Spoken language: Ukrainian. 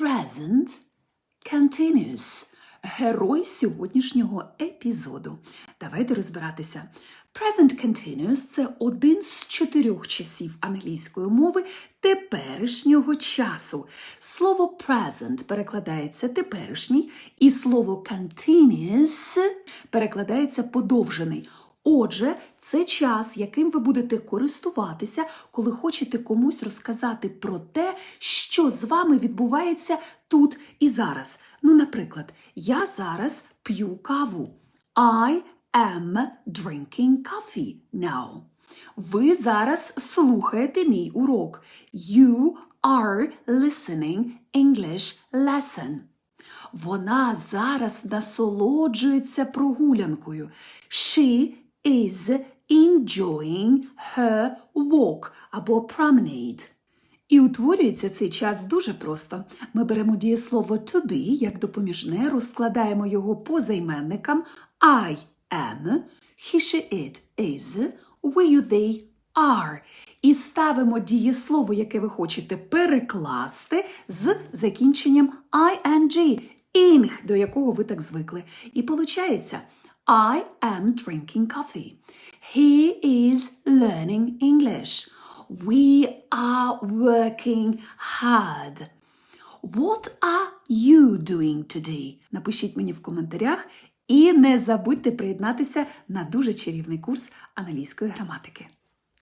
present continuous. Герой сьогоднішнього епізоду. Давайте розбиратися. Present continuous – це один з чотирьох часів англійської мови теперішнього часу. Слово present перекладається теперішній, і слово continuous перекладається подовжений. Отже, це час, яким ви будете користуватися, коли хочете комусь розказати про те, що з вами відбувається тут і зараз. Ну, наприклад, я зараз п'ю каву. I am drinking coffee now. Ви зараз слухаєте мій урок. You are listening English lesson. Вона зараз насолоджується прогулянкою. She is enjoying her walk або promenade. І утворюється цей час дуже просто. Ми беремо дієслово to be як допоміжне, розкладаємо його по займенникам I am, he, she, it is, we, you, they are. І ставимо дієслово, яке ви хочете перекласти з закінченням ing, ing, до якого ви так звикли. І виходить I am drinking coffee. He is learning English. We are working hard. What are you doing today? Напишіть мені в коментарях і не забудьте приєднатися на дуже чарівний курс англійської граматики.